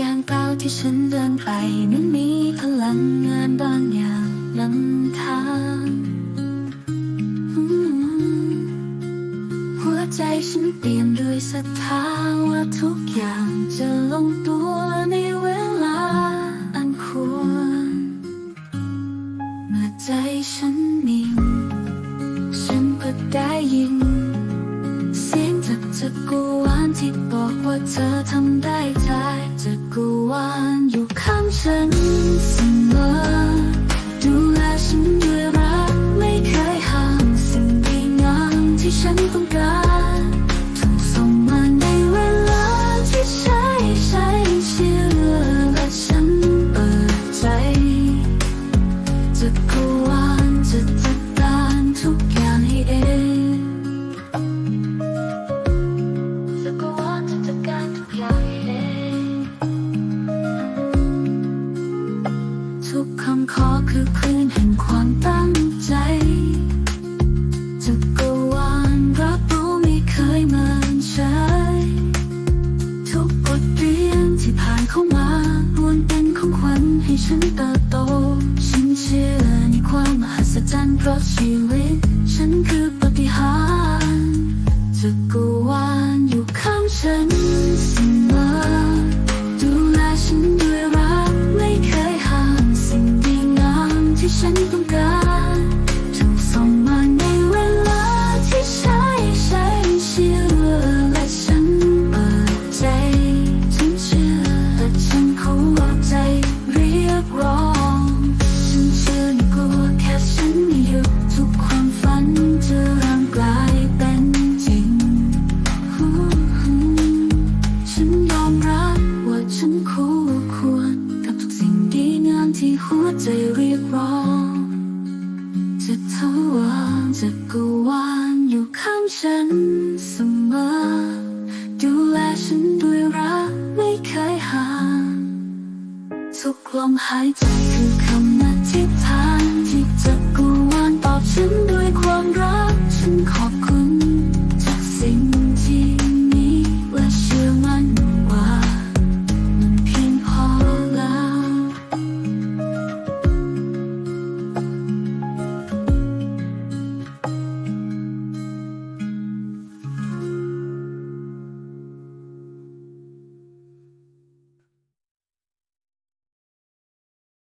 ยางเปล่าที่ฉันเดินไปนั้นมีพลังงานบางอย่างนำทางหัวใจฉันเปลี่ยนด้วยศรัทธาว่าทุกอย่างจะลงตัวในเวลาอันควรเมื่อใจฉันนิ่งฉันก็ได้ยิน เสียงจากจักรวาลที่บอกว่าเธอทำได้ ทุกคำขอคือคลื่นแห่งความตั้งใจจักรวาลรับรู้ไม่เคยเมินเฉยทุกบทเรียนที่ผ่านเข้ามาล้วนเป็นของขวัญให้ฉันเติบโต ฉันเชื่อในความมหัศจรรย์เพราะชีวิต ฝันจะร่างกลายเป็นจริง ฉันยอมรับว่าฉันคู่ควร กับทุกสิ่งดีงามที่หัวใจเรียกร้อง จะทวารจักวาลอยู่ข้างฉันเสมอ ดูแลฉันด้วยรักไม่เคยห่างทุกลมหายใจคือ